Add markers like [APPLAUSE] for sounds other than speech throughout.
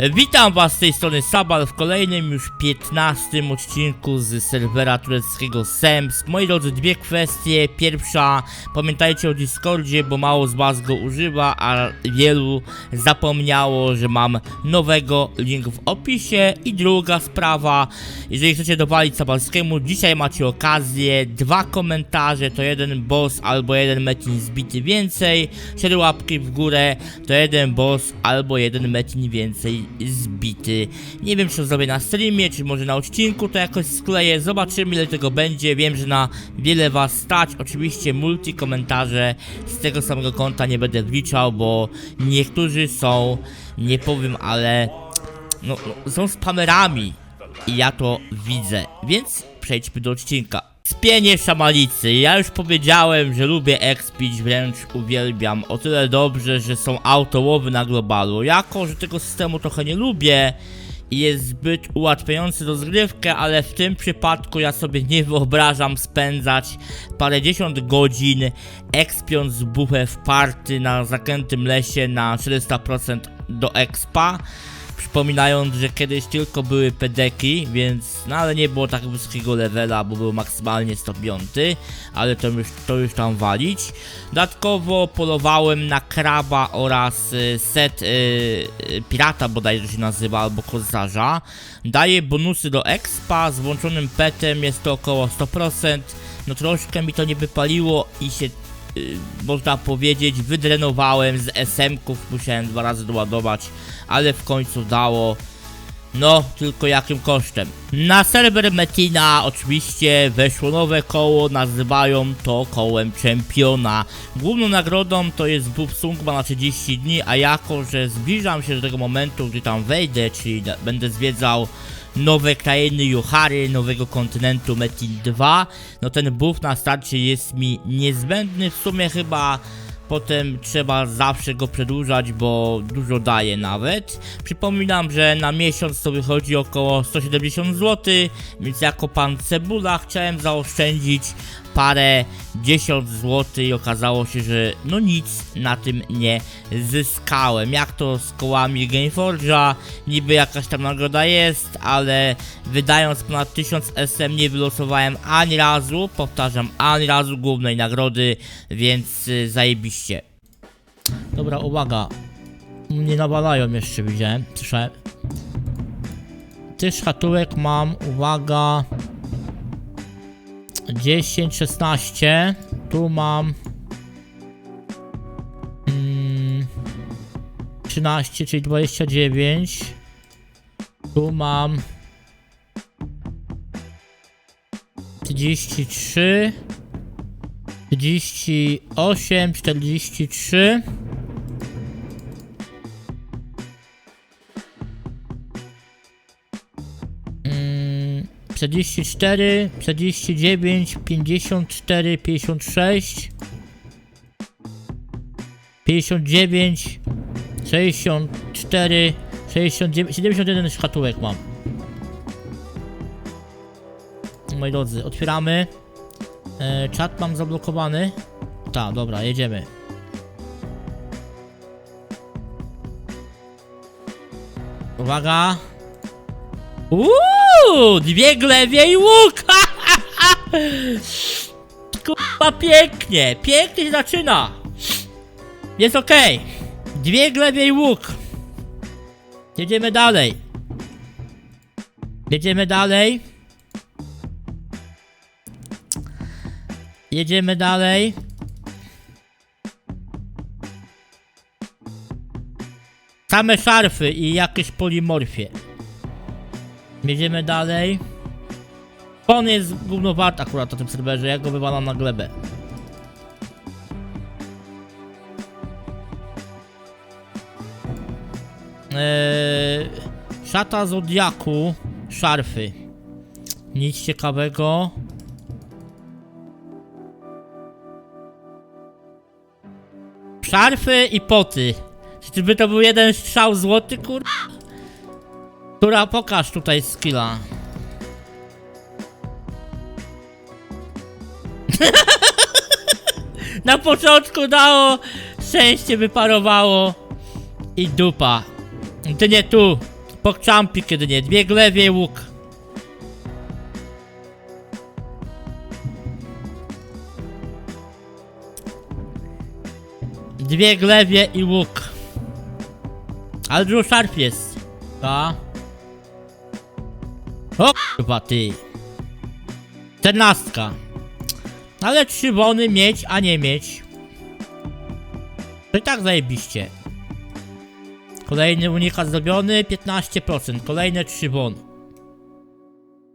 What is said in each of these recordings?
Witam was z tej strony Sabal w kolejnym już 15 odcinku z serwera tureckiego SEMS. Moi drodzy, dwie kwestie. Pierwsza, pamiętajcie o Discordzie, bo mało z was go używa, a wielu zapomniało, że mam nowego, link w opisie. I druga sprawa, jeżeli chcecie dowalić Sabalskiemu, dzisiaj macie okazję, dwa komentarze, to jeden boss albo jeden metin zbity więcej, cztery łapki w górę, to jeden boss albo jeden metin więcej zbity. Nie wiem, czy to zrobię na streamie, czy może na odcinku to jakoś skleję. Zobaczymy, ile tego będzie. Wiem, że na wiele was stać. Oczywiście multi komentarze z tego samego konta nie będę wliczał, bo niektórzy są, nie powiem, ale no, no, są spamerami i ja to widzę. Więc przejdźmy do odcinka. Spienie szamalicy. Ja już powiedziałem, że lubię expić, wręcz uwielbiam. O tyle dobrze, że są autołowy na globalu. Jako, że tego systemu trochę nie lubię i jest zbyt ułatwiający rozgrywkę, ale w tym przypadku ja sobie nie wyobrażam spędzać parędziesiąt godzin expiąc buchę w party na zakrętym lesie na 400% do expa. Przypominając, że kiedyś tylko były pedeki, więc no ale nie było tak wysokiego levela, bo był maksymalnie 105, ale to już, to już tam walić. Dodatkowo polowałem na kraba oraz y, set y, y, pirata bodajże się nazywa, albo korzarza. Daje bonusy do expa, z włączonym petem jest to około 100%. No troszkę mi to nie wypaliło i się można powiedzieć, wydrenowałem z SM-ków, musiałem dwa razy doładować, ale w końcu dało. No, tylko jakim kosztem? Na serwer Metina oczywiście weszło nowe koło, nazywają to kołem czempiona. Główną nagrodą to jest buff Sungma na 30 dni, a jako, że zbliżam się do tego momentu, gdy tam wejdę, czyli będę zwiedzał nowe krainy Johary, nowego kontynentu Metin 2, no ten buff na starcie jest mi niezbędny, w sumie chyba potem trzeba zawsze go przedłużać, bo dużo daje nawet. Przypominam, że na miesiąc to wychodzi około 170 zł, więc jako pan Cebula chciałem zaoszczędzić parę dziesiąt zł i okazało się, że no nic na tym nie zyskałem. Jak to z kołami Gameforge'a, niby jakaś tam nagroda jest, ale wydając ponad 1000 SM nie wylosowałem ani razu, powtarzam, ani razu głównej nagrody, więc y, zajebiście. Dobra, uwaga. Nie nawalają jeszcze, widziałem, słyszałem. Tych szkatułek mam, uwaga... 10, 16. Tu mam. Mm, 13, czyli 29. Tu mam. 33. 38, 43. Mm, 44, 49, 54, 56, 59, 64, 69, 71 szkatułek mam. Moi drodzy, otwieramy. E, czat mam zablokowany. Tak, dobra, jedziemy. Uwaga. Uuu, dwie glewie i łuk! [LAUGHS] Kurwa, pięknie, pięknie się zaczyna. Jest okej. Dwie glewie i łuk. Jedziemy dalej. Jedziemy dalej. Jedziemy dalej. Same szarfy i jakieś polimorfie. Jedziemy dalej. On jest głównowarty akurat na tym serwerze, ja go wywalam na glebę. Eee, szata Zodiaku, szarfy. Nic ciekawego. Szarfy i poty. Czyżby to był jeden strzał złoty, kur... Która pokaż tutaj skilla. [LAUGHS] Na początku dało, szczęście wyparowało i dupa. Gdy nie tu, pokczampi, kiedy nie, dwie glewie łuk. Dwie glewie i łuk. Ale dużo szarp jest. Ta. O chyba ty. Czternastka. Ale trzy wony mieć, a nie mieć. To i tak zajebiście. Kolejny unikat zrobiony, 15%. Kolejne 3 won.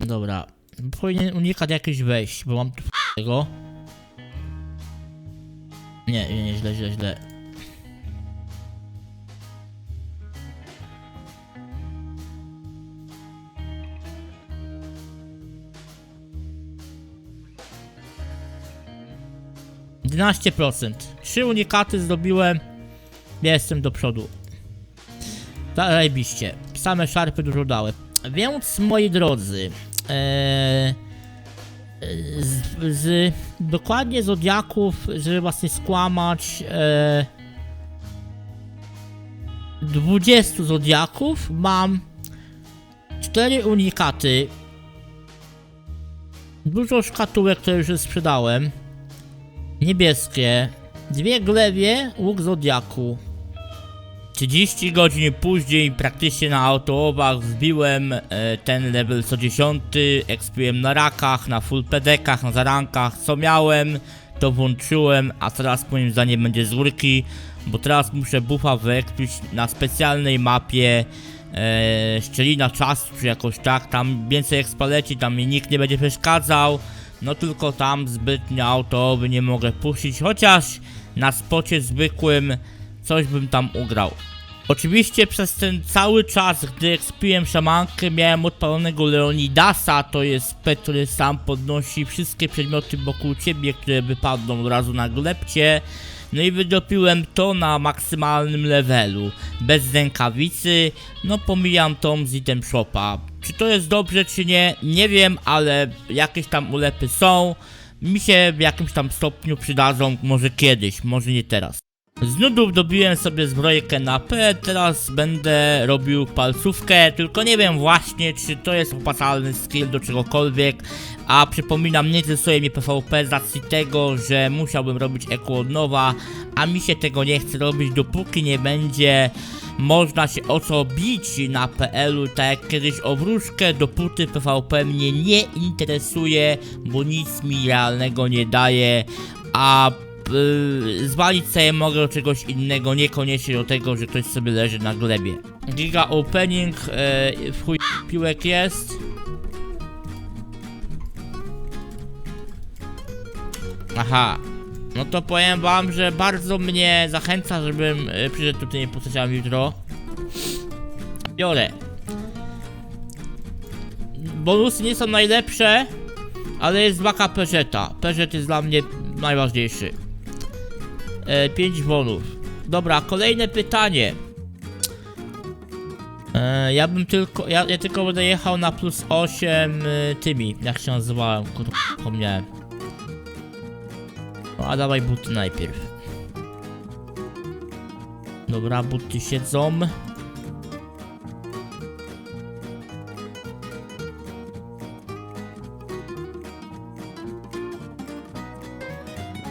Dobra. Powinien unikat jakiś wejść, bo mam tu tego. Nie, nie, nie, źle, źle, źle. Procent. Trzy unikaty zrobiłem. Jestem do przodu. Zajebiście. Same szarpy dużo dały. Więc moi drodzy. Eee, z, z dokładnie zodiaków, żeby was nie skłamać. Eee, 20 zodiaków mam 4 unikaty. Dużo szkatułek, które już sprzedałem. Niebieskie. Dwie glewie, łuk zodiaku. 30 godzin później praktycznie na autoobach wbiłem e, ten level 110, expiłem na rakach, na full pedekach, na zarankach, co miałem, to włączyłem, a teraz moim zdaniem będzie z górki, bo teraz muszę buffa wyekspić na specjalnej mapie e, szczelina czasu, czy jakoś tak, tam więcej expa leci, tam mi nikt nie będzie przeszkadzał, no tylko tam zbytnio autoowy nie mogę puścić, chociaż na spocie zwykłym coś bym tam ugrał. Oczywiście przez ten cały czas, gdy ekspiłem szamankę, miałem odpalonego Leonidasa, to jest pet, który sam podnosi wszystkie przedmioty wokół ciebie, które wypadną od razu na glebcie. No i wydopiłem to na maksymalnym levelu, bez rękawicy, no pomijam tom z item shopa. Czy to jest dobrze, czy nie, nie wiem, ale jakieś tam ulepy są. Mi się w jakimś tam stopniu przydadzą, może kiedyś, może nie teraz. Z nudów dobiłem sobie zbrojkę na P, teraz będę robił palcówkę, tylko nie wiem właśnie czy to jest opłacalny skill do czegokolwiek, a przypominam nie stresuje mnie PvP z racji tego, że musiałbym robić eko od nowa, a mi się tego nie chce robić dopóki nie będzie można się o co bić na PL-u, tak jak kiedyś o wróżkę, dopóty PvP mnie nie interesuje, bo nic mi realnego nie daje, a yy, zwalić sobie mogę do czegoś innego, niekoniecznie do tego, że ktoś sobie leży na glebie. Giga opening, yy, w chuj piłek jest. Aha, no to powiem wam, że bardzo mnie zachęca, żebym yy, przyszedł tutaj postać jutro. Biorę. Bonusy nie są najlepsze, ale jest baka Peugeota. Peugeot jest dla mnie najważniejszy. E, 5 bonów. Dobra, kolejne pytanie. E, ja bym tylko, ja, ja tylko będę jechał na plus 8 y, tymi, jak się nazywałem, kurwa, zapomniałem. No, a dawaj buty najpierw. Dobra, buty siedzą.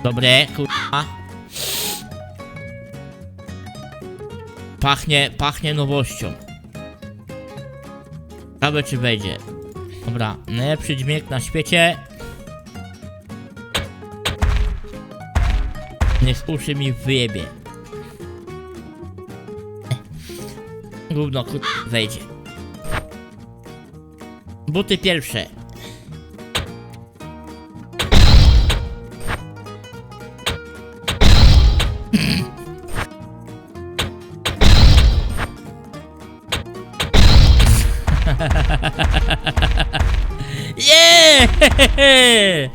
Dobre, kurwa. Pachnie, pachnie nowością. Ciekawe czy wejdzie. Dobra, najlepszy dźwięk na świecie. Niech uszy mi wyjebie. Gówno, wejdzie. Buty pierwsze. Jeee!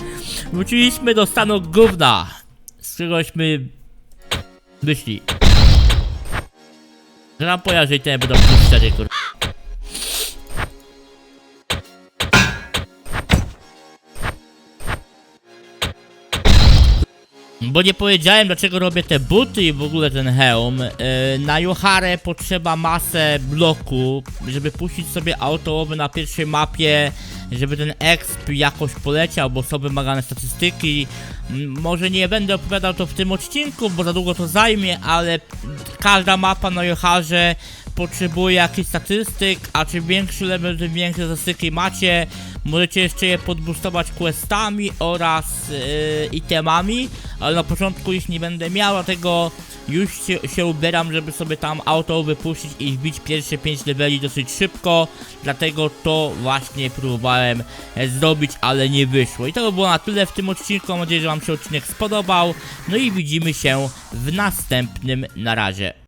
Wróciliśmy do stanu gówna, z któregośmy wyszli. Że nam pojarzy i ten będą plus 4, kur... Bo nie powiedziałem dlaczego robię te buty i w ogóle ten hełm. Yy, na Johare potrzeba masę bloku, żeby puścić sobie autołowy na pierwszej mapie, żeby ten exp jakoś poleciał, bo są wymagane statystyki. Może nie będę opowiadał to w tym odcinku, bo za długo to zajmie, ale każda mapa na Joharze potrzebuje jakichś statystyk, a czym większy level, tym większe statystyki macie. Możecie jeszcze je podboostować questami oraz yy, itemami, ale na początku ich nie będę miał, dlatego już się, się ubieram, żeby sobie tam auto wypuścić i wbić pierwsze 5 leveli dosyć szybko, dlatego to właśnie próbowałem e, zrobić, ale nie wyszło. I to by było na tyle w tym odcinku, mam nadzieję, że wam się odcinek spodobał, no i widzimy się w następnym, na razie.